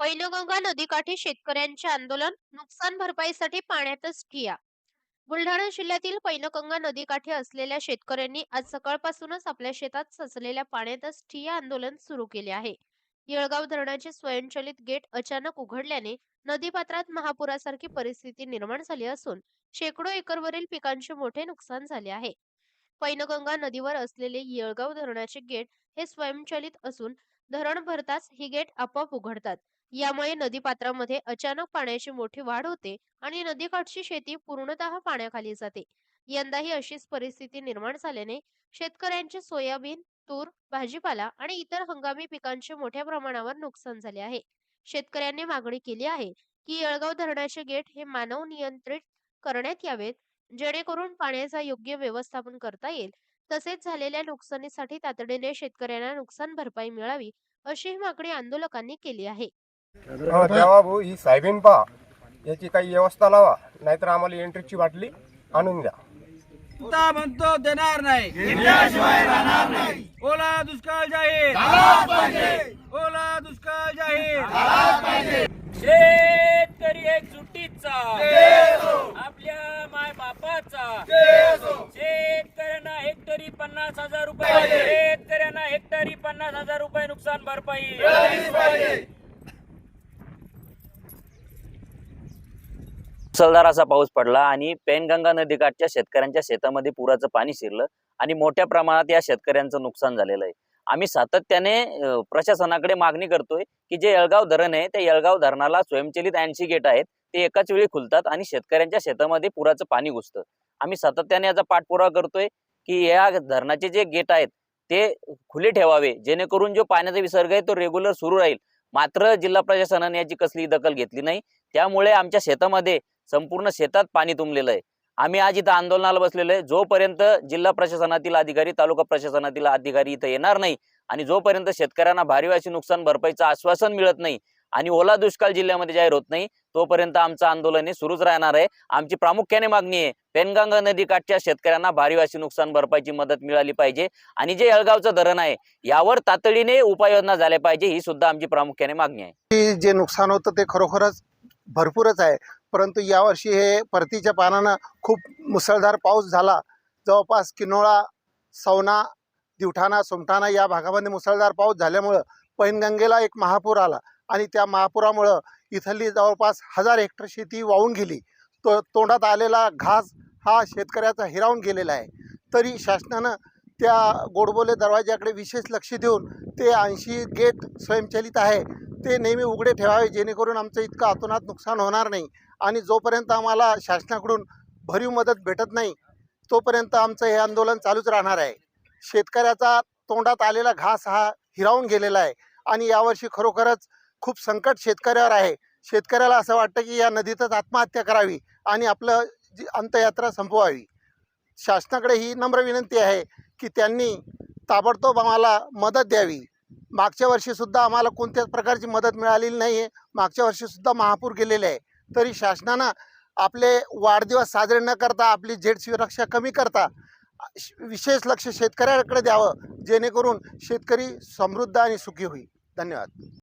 पैनगंगा नदीकाठी शेतकऱ्यांचे आंदोलन नुकसान भरपाईसाठी पाण्यातच ठिया. बुलढाणा जिल्ह्यातील पैनगंगा नदीकाठी असलेल्या शेतकऱ्यांनी आज सकाळपासूनच आपल्या शेतात सचलेल्या पाण्यातच ठिया आंदोलन सुरू केले आहे. येळगाव धरणाचे स्वयंचलित गेट अचानक उघडल्याने नदीपात्रात महापुरासारखी परिस्थिती निर्माण झाली असून शेकडो एकरवरील पिकांचे मोठे नुकसान झाले आहे. पैनगंगा नदीवर असलेले येळगाव धरणाचे गेट हे स्वयंचलित असून धरण भरताच ही गेट आपोआप उघडतात. यामुळे नदीपात्रामध्ये अचानक पाण्याची मोठी वाढ होते आणि नदीकाठची शेती पूर्णतः पाण्याखाली जाते. यंदाही अशीच परिस्थिती निर्माण झाल्याने शेतकऱ्यांचे सोयाबीन तूर भाजीपाला आणि इतर हंगामी पिकांचे मोठ्या प्रमाणावर नुकसान झाले आहे. शेतकऱ्यांनी मागणी केली आहे की येळगाव धरणाचे गेट हे मानव नियंत्रित करण्यात यावेत जेणेकरून पाण्याचा योग्य व्यवस्थापन करता येईल. तसेच झालेल्या नुकसानीसाठी तातडीने शेतकऱ्यांना नुकसान भरपाई मिळावी अशी मागणी आंदोलकांनी केली आहे. तेव्हा भाऊ ही साहेबीन पहा. याची काही व्यवस्था लावा. नाहीतर आम्हाला एंट्रीची बाटली आणून द्या. म्हणता म्हणतो देणार नाही. ओला दुष्काळ जाहीर. ओला दुष्काळ जाहीर. शेतकरी एक सुट्टीचा आपल्या माय बापाचा. शेतकऱ्यांना हेक्टरी पन्नास हजार रुपये. शेतकऱ्यांना हेक्टरी पन्नास हजार रुपये नुकसान भरपाई. मुसळधार असा पाऊस पडला आणि पेनगंगा नदीकाठच्या शेतकऱ्यांच्या शेतामध्ये पुराचं पाणी शिरलं आणि मोठ्या प्रमाणात या शेतकऱ्यांचं नुकसान झालेलं आहे. आम्ही सातत्याने प्रशासनाकडे मागणी करतोय की जे येळगाव धरण आहे त्या येळगाव धरणाला स्वयंचलित ऐंशी गेट आहेत ते एकाच वेळी खुलतात आणि शेतकऱ्यांच्या शेतामध्ये पुराचं पाणी घुसतं. आम्ही सातत्याने याचा पाठपुरावा करतोय की या धरणाचे जे गेट आहेत ते खुले ठेवावे जेणेकरून जो पाण्याचा विसर्ग आहे तो रेग्युलर सुरू राहील. मात्र जिल्हा प्रशासनाने याची कसली दखल घेतली नाही. त्यामुळे आमच्या शेतामध्ये संपूर्ण शेतात पाणी तुंबलेलं आहे. आम्ही आज इथं आंदोलनाला बसलेलो आहे. जोपर्यंत जिल्हा प्रशासनातील अधिकारी तालुका प्रशासनातील अधिकारी इथं येणार नाही आणि जोपर्यंत शेतकऱ्यांना भारी नुकसान भरपाईचं आश्वासन मिळत नाही आणि ओला दुष्काळ जिल्ह्यामध्ये जाहीर होत नाही तोपर्यंत आमचं आंदोलन हे सुरूच राहणार आहे. आमची प्रामुख्याने मागणी आहे पेनगंगा नदीकाठच्या शेतकऱ्यांना भारी नुकसान भरपाईची मदत मिळाली पाहिजे आणि जे यळगावचं धरण आहे यावर तातडीने उपाययोजना झाल्या पाहिजे ही सुद्धा आमची प्रामुख्याने मागणी आहे. जे नुकसान होतं ते खरोखरच भरपूरच आहे. परंतु यावर्षी हे परतीच्या पानानं खूप मुसळधार पाऊस झाला. जवळपास किनोळा सवना दिवठाणा सुमठाणा या भागामध्ये मुसळधार पाऊस झाल्यामुळं पैनगंगेला एक महापूर आला आणि त्या महापुरामुळं इथली जवळपास हजार हेक्टर शेती वाहून गेली. तो तोंडात आलेला घास हा शेतकऱ्याचा हिरावून गेलेला आहे. तरी शासनानं त्या गोडबोले दरवाजाकडे विशेष लक्ष देऊन ते ऐंशी गेट स्वयंचलित आहे. ते नेहमी उघडे ठेवावे जेणेकरून आमचं इतकं अतोनात नुकसान होणार नाही आणि जोपर्यंत आम्हाला शासनाकडून भरीव मदत भेटत नाही तोपर्यंत आमचं हे आंदोलन चालूच राहणार आहे. शेतकऱ्याचा तोंडात आलेला घास हा हिरावून गेलेला आहे आणि यावर्षी खरोखरच खूप संकट शेतकऱ्यावर आहे. शेतकऱ्याला असं वाटतं की या नदीतच आत्महत्या करावी आणि आपलं जी अंतयात्रा संपवावी. शासनाकडे ही नम्र विनंती आहे. की त्यांनी ताबडतोब आम्हाला मदत द्यावी. मागच्या वर्षीसुद्धा आम्हाला कोणत्याच प्रकारची मदत मिळालेली नाही आहे मागच्या वर्षीसुद्धा महापूर गेलेले आहे. तरी शासनानं आपले वाढदिवस साजरे न करता आपली जेट सुरक्षा कमी करता श- विशेष लक्ष शेतकऱ्याकडे द्यावं जेणेकरून शेतकरी समृद्ध आणि सुखी होईल. धन्यवाद.